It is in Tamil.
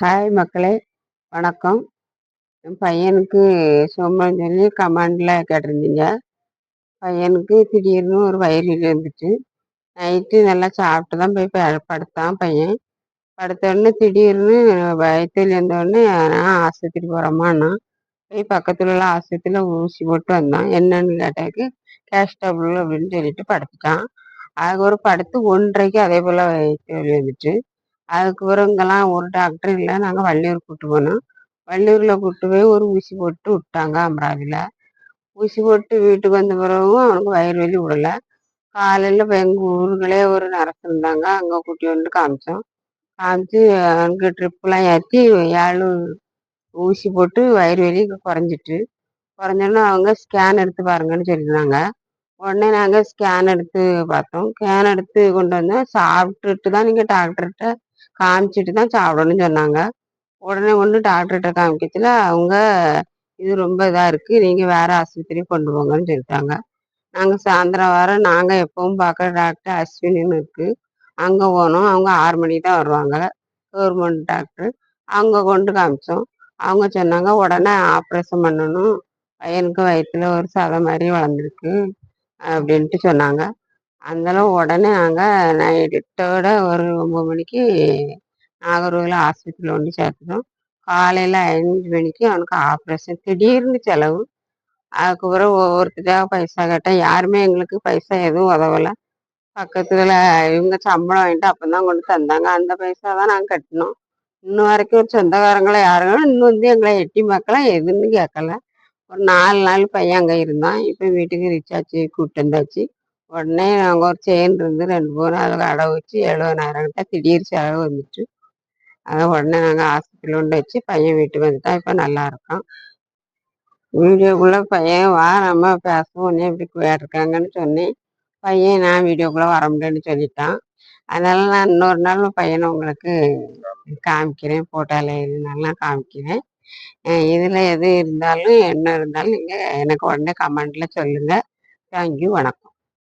ஹாய் மக்களே. வணக்கம். என் பையனுக்கு சொன்னேன்னு சொல்லி கமாண்டில் கேட்டிருந்தீங்க. பையனுக்கு திடீர்னு ஒரு வயிறு இருந்துச்சு. நைட்டு நல்லா சாப்பிட்டு தான் போய் ப- படுத்தான் பையன். படுத்த உடனே திடீர்னு வயிற்று இருந்தோடனே நான் ஆஸ்பத்திரி போகிறோமான்னா போய் பக்கத்தில் உள்ள ஆஸ்பத்திரியில் ஊசி போட்டு வந்தான். என்னன்னு கேட்டதுக்கு கேஷ் டபுள் அப்படின்னு சொல்லிட்டு படுத்துட்டான். அதுக்கு ஒரு படுத்து ஒன்றரைக்கு அதே போல் வயிற்று வந்துச்சு. அதுக்கு பிறகு இங்கெல்லாம் ஒரு டாக்டர் இல்லை. நாங்கள் வள்ளியூர் கூப்பிட்டு போனோம். வள்ளியூரில் கூட்டு போய் ஒரு ஊசி போட்டு விட்டாங்க அமராவதியில் ஊசி போட்டு வீட்டுக்கு வந்த பிறகும் அவனுக்கு வயிறு வலி விடலை. காலையில் இப்போ எங்கள் ஊருங்களே ஒரு நர்ஸ் இருந்தாங்க. அங்கே கூட்டி வந்து காமிச்சோம். காமிச்சு அங்கே ட்ரிப்லாம் ஏற்றி ஏழு ஊசி போட்டு வயிறு வலி குறைஞ்சிட்டு. குறைஞ்சோன்னா அவங்க ஸ்கேன் எடுத்து பாருங்கன்னு சொல்லியிருந்தாங்க. உடனே நாங்கள் ஸ்கேன் எடுத்து பார்த்தோம். ஸ்கேன் எடுத்து கொண்டு வந்தோம் சாப்பிட்டுட்டு தான் நீங்கள் டாக்டர்கிட்ட காமிச்சிட்டு தான் சாப்பிடணும்னு சொன்னாங்க. உடனே ஒன்று டாக்டர்கிட்ட காமிக்கத்தில் அவங்க இது ரொம்ப இதாக இருக்குது நீங்கள் வேறு ஆஸ்பத்திரி கொண்டு போங்கன்னு சொல்லிட்டாங்க. நாங்கள் சாயந்தரம் வர நாங்கள் எப்பவும் பார்க்குற டாக்டர் அஸ்வினின்னு இருக்குது அங்கே போனோம். அவங்க ஆறு மணிக்கு தான் வருவாங்க. கவர்மெண்ட் டாக்டர் அவங்க கொண்டு காமிச்சோம். அவங்க சொன்னாங்க உடனே ஆப்ரேஷன் பண்ணணும். பையனுக்கு வயிற்றுல ஒரு சதை மாதிரி வளர்ந்துருக்கு. அப்படின்ட்டு சொன்னாங்க. அதனால உடனே நாங்கள் நைட்டோட ஒரு ஒம்பது மணிக்கு நாகர்கோவில் ஆஸ்பத்திரியில் கொண்டு சேர்த்துட்டோம். காலையில் அஞ்சு மணிக்கு அவனுக்கு ஆப்ரேஷன் திடீர்னு செலவு. அதுக்கப்புறம் ஒவ்வொருத்தருக்காக பைசா கேட்டால் யாருமே எங்களுக்கு பைசா எதுவும் உதவலை. பக்கத்தில் இவங்க சம்பளம் வாங்கிட்டு அப்போ தான் கொண்டு தந்தாங்க. அந்த பைசா தான் நாங்கள் கட்டினோம். இன்னும் வரைக்கும் ஒரு சொந்தக்காரங்களை யாருங்களும் இன்னும் வந்து எங்களை எட்டி பார்க்கலாம் எதுன்னு கேட்கல. ஒரு நாலு நாள் பையன் அங்கே இருந்தான். இப்போ வீட்டுக்கு ரீசார்ஜ் கூப்பிட்டு வந்தாச்சு. உடனே நாங்கள் ஒரு செயின் இருந்து ரெண்டு மூணு அதில் அடை வச்சு எழுபதாயிரம் கிட்ட திடீர் செலவு வந்துச்சு. அதை உடனே நாங்கள் ஆஸ்பத்திரியில் கொண்டு வச்சு பையன் வீட்டுக்கு வந்துட்டான் இப்போ நல்லா இருக்கான். வீடியோக்குள்ளே பையன் வா நம்ம பேசுவோம் உடனே இப்படி கேட்டிருக்காங்கன்னு சொன்னேன். பையன் நான் வீடியோக்குள்ளே வர முடியும்னு சொல்லிட்டான். அதனால நான் இன்னொரு நாள் பையனை உங்களுக்கு காமிக்கிறேன் போட்டோவில் நல்லா காமிக்கிறேன். இதில் எது இருந்தாலும் என்ன இருந்தாலும் நீங்கள் எனக்கு உடனே கமெண்டில் சொல்லுங்கள் தேங்க்யூ வணக்கம்.